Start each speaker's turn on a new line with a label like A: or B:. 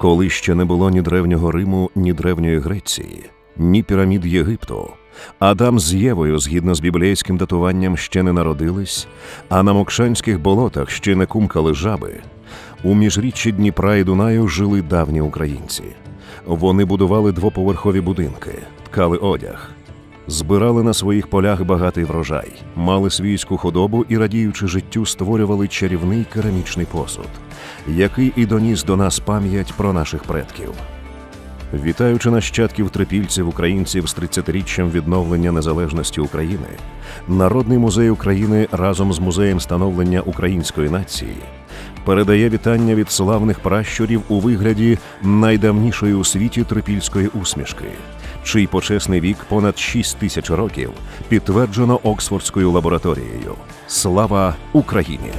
A: Коли ще не було ні древнього Риму, ні древньої Греції, ні пірамід Єгипту, Адам з Євою, згідно з біблійським датуванням, ще не народились, а на Мокшанських болотах ще не кумкали жаби. У міжріччі Дніпра і Дунаю жили давні українці. Вони будували двоповерхові будинки, ткали одяг, збирали на своїх полях багатий врожай, мали свійську худобу і, радіючи життю, створювали чарівний керамічний посуд, який і доніс до нас пам'ять про наших предків. Вітаючи нащадків трипільців українців з 30-річчям відновлення незалежності України, Народний музей України разом з музеєм становлення української нації передає вітання від славних пращурів у вигляді найдавнішої у світі трипільської усмішки, чий почесний вік понад 6 тисяч років підтверджено Оксфордською лабораторією. Слава Україні!